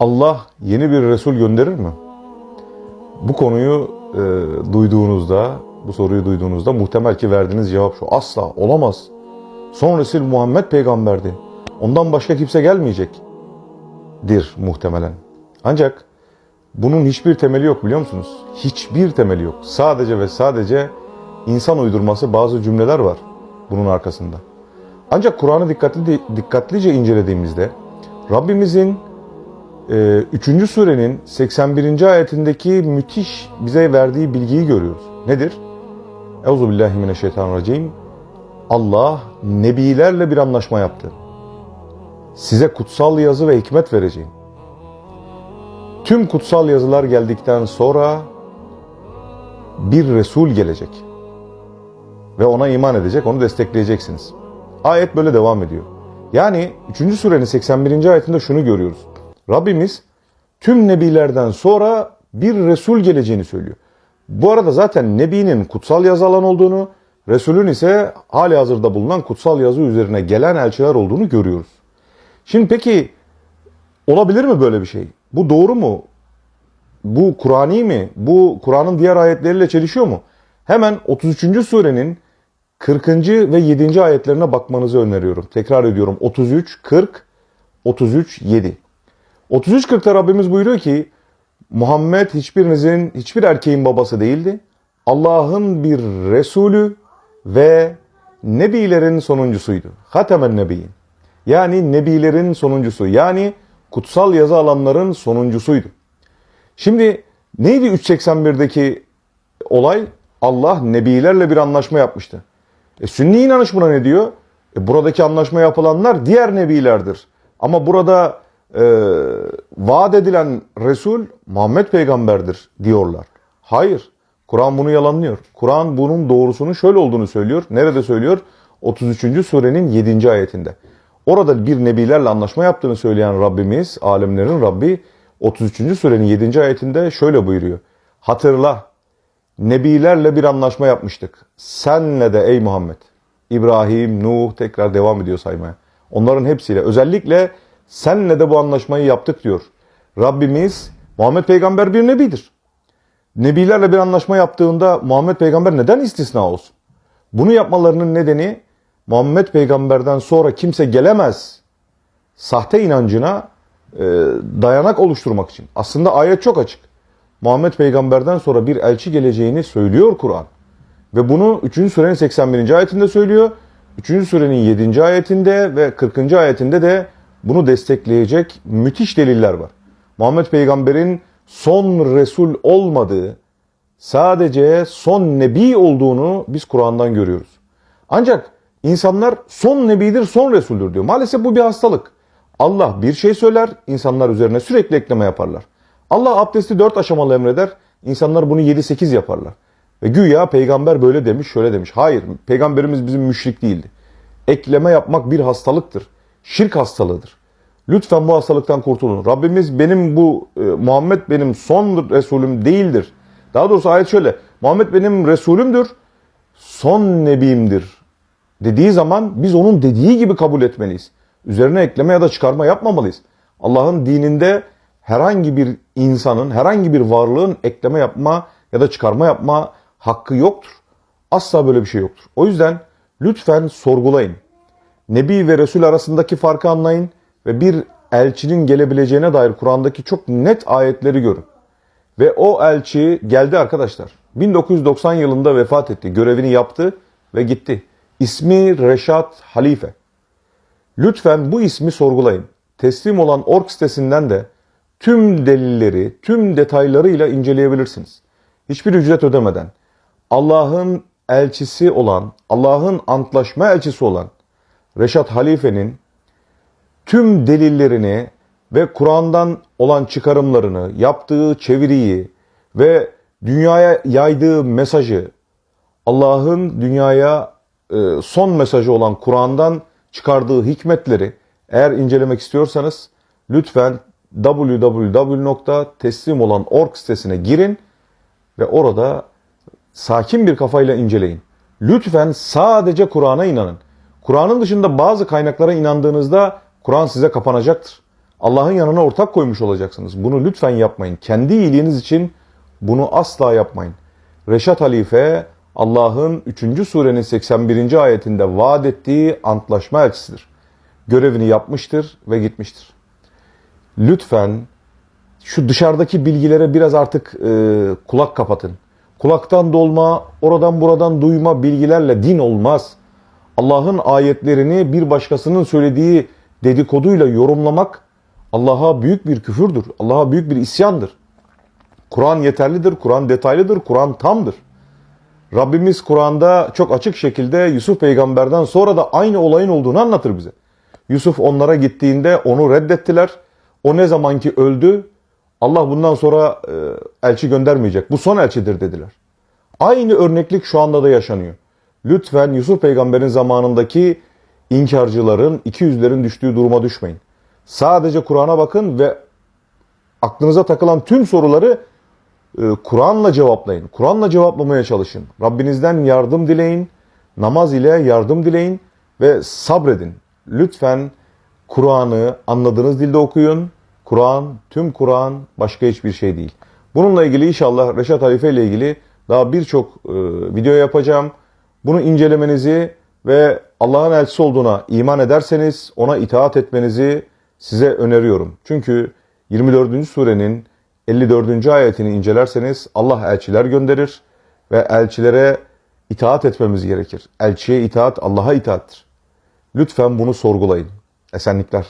Allah yeni bir Resul gönderir mi? Bu konuyu e, duyduğunuzda, bu soruyu duyduğunuzda muhtemel ki verdiğiniz cevap şu. Asla olamaz. Son Resul Muhammed peygamberdi. Ondan başka kimse gelmeyecek. Dir muhtemelen. Ancak bunun hiçbir temeli yok biliyor musunuz? Hiçbir temeli yok. Sadece ve sadece insan uydurması bazı cümleler var bunun arkasında. Ancak Kur'an'ı dikkatli, dikkatlice incelediğimizde Rabbimizin 3. Ee, surenin 81. ayetindeki müthiş bize verdiği bilgiyi görüyoruz. Nedir? Euzubillahimineşşeytanirracim. Allah nebilerle bir anlaşma yaptı. Size kutsal yazı ve hikmet vereceğim. Tüm kutsal yazılar geldikten sonra bir Resul gelecek. Ve ona iman edecek, onu destekleyeceksiniz. Ayet böyle devam ediyor. Yani 3. surenin 81. ayetinde şunu görüyoruz. Rabbimiz tüm nebilerden sonra bir Resul geleceğini söylüyor. Bu arada zaten Nebi'nin kutsal yazı alan olduğunu, Resul'ün ise hali hazırda bulunan kutsal yazı üzerine gelen elçiler olduğunu görüyoruz. Şimdi peki olabilir mi böyle bir şey? Bu doğru mu? Bu Kur'ani mi? Bu Kur'an'ın diğer ayetleriyle çelişiyor mu? Hemen 33. surenin 40. ve 7. ayetlerine bakmanızı öneriyorum. Tekrar ediyorum 33, 40, 33, 7. 33.40'ta Rabbimiz buyuruyor ki Muhammed hiçbirinizin, hiçbir erkeğin babası değildi. Allah'ın bir Resulü ve Nebilerin sonuncusuydu. Hatemen Nebiyin. Yani Nebilerin sonuncusu. Yani kutsal yazı alanların sonuncusuydu. Şimdi neydi 381'deki olay? Allah Nebilerle bir anlaşma yapmıştı. E, Sünni inanış buna ne diyor? E, buradaki anlaşma yapılanlar diğer Nebilerdir. Ama burada e, vaat edilen Resul Muhammed peygamberdir diyorlar. Hayır. Kur'an bunu yalanlıyor. Kur'an bunun doğrusunu şöyle olduğunu söylüyor. Nerede söylüyor? 33. surenin 7. ayetinde. Orada bir nebilerle anlaşma yaptığını söyleyen Rabbimiz, alemlerin Rabbi 33. surenin 7. ayetinde şöyle buyuruyor. Hatırla, nebilerle bir anlaşma yapmıştık. Senle de ey Muhammed. İbrahim, Nuh tekrar devam ediyor saymaya. Onların hepsiyle özellikle senle de bu anlaşmayı yaptık diyor. Rabbimiz Muhammed peygamber bir nebidir. Nebilerle bir anlaşma yaptığında Muhammed peygamber neden istisna olsun? Bunu yapmalarının nedeni Muhammed peygamberden sonra kimse gelemez sahte inancına e, dayanak oluşturmak için. Aslında ayet çok açık. Muhammed peygamberden sonra bir elçi geleceğini söylüyor Kur'an. Ve bunu 3. surenin 81. ayetinde söylüyor. 3. surenin 7. ayetinde ve 40. ayetinde de bunu destekleyecek müthiş deliller var. Muhammed peygamberin son Resul olmadığı, sadece son Nebi olduğunu biz Kur'an'dan görüyoruz. Ancak insanlar son Nebidir, son Resul'dür diyor. Maalesef bu bir hastalık. Allah bir şey söyler, insanlar üzerine sürekli ekleme yaparlar. Allah abdesti dört aşamalı emreder, insanlar bunu 7-8 yaparlar. Ve güya peygamber böyle demiş, şöyle demiş. Hayır, peygamberimiz bizim müşrik değildi. Ekleme yapmak bir hastalıktır. Şirk hastalığıdır. Lütfen bu hastalıktan kurtulun. Rabbimiz benim bu e, Muhammed benim son Resulüm değildir. Daha doğrusu ayet şöyle. Muhammed benim Resulümdür, son Nebimdir dediği zaman biz onun dediği gibi kabul etmeliyiz. Üzerine ekleme ya da çıkarma yapmamalıyız. Allah'ın dininde herhangi bir insanın, herhangi bir varlığın ekleme yapma ya da çıkarma yapma hakkı yoktur. Asla böyle bir şey yoktur. O yüzden lütfen sorgulayın. Nebi ve Resul arasındaki farkı anlayın ve bir elçinin gelebileceğine dair Kur'an'daki çok net ayetleri görün. Ve o elçi geldi arkadaşlar. 1990 yılında vefat etti. Görevini yaptı ve gitti. İsmi Reşat Halife. Lütfen bu ismi sorgulayın. Teslim olan org sitesinden de tüm delilleri, tüm detaylarıyla inceleyebilirsiniz. Hiçbir ücret ödemeden. Allah'ın elçisi olan, Allah'ın antlaşma elçisi olan Reşat Halife'nin tüm delillerini ve Kur'an'dan olan çıkarımlarını, yaptığı çeviriyi ve dünyaya yaydığı mesajı, Allah'ın dünyaya e, son mesajı olan Kur'an'dan çıkardığı hikmetleri eğer incelemek istiyorsanız lütfen www.teslimolan.org sitesine girin ve orada sakin bir kafayla inceleyin. Lütfen sadece Kur'an'a inanın. Kur'an'ın dışında bazı kaynaklara inandığınızda Kur'an size kapanacaktır. Allah'ın yanına ortak koymuş olacaksınız. Bunu lütfen yapmayın. Kendi iyiliğiniz için bunu asla yapmayın. Reşat Halife Allah'ın 3. surenin 81. ayetinde vaat ettiği antlaşma elçisidir. Görevini yapmıştır ve gitmiştir. Lütfen şu dışarıdaki bilgilere biraz artık e, kulak kapatın. Kulaktan dolma, oradan buradan duyma bilgilerle din olmaz. Allah'ın ayetlerini bir başkasının söylediği dedikoduyla yorumlamak Allah'a büyük bir küfürdür. Allah'a büyük bir isyandır. Kur'an yeterlidir, Kur'an detaylıdır, Kur'an tamdır. Rabbimiz Kur'an'da çok açık şekilde Yusuf peygamberden sonra da aynı olayın olduğunu anlatır bize. Yusuf onlara gittiğinde onu reddettiler. O ne zaman ki öldü Allah bundan sonra e, elçi göndermeyecek. Bu son elçidir dediler. Aynı örneklik şu anda da yaşanıyor. Lütfen Yusuf peygamberin zamanındaki inkarcıların, iki yüzlerin düştüğü duruma düşmeyin. Sadece Kur'an'a bakın ve aklınıza takılan tüm soruları e, Kur'an'la cevaplayın. Kur'an'la cevaplamaya çalışın. Rabbinizden yardım dileyin. Namaz ile yardım dileyin ve sabredin. Lütfen Kur'an'ı anladığınız dilde okuyun. Kur'an, tüm Kur'an başka hiçbir şey değil. Bununla ilgili inşallah Reşat Halife ile ilgili daha birçok e, video yapacağım. Bunu incelemenizi ve Allah'ın elçisi olduğuna iman ederseniz ona itaat etmenizi size öneriyorum. Çünkü 24. surenin 54. ayetini incelerseniz Allah elçiler gönderir ve elçilere itaat etmemiz gerekir. Elçiye itaat Allah'a itaattir. Lütfen bunu sorgulayın. Esenlikler.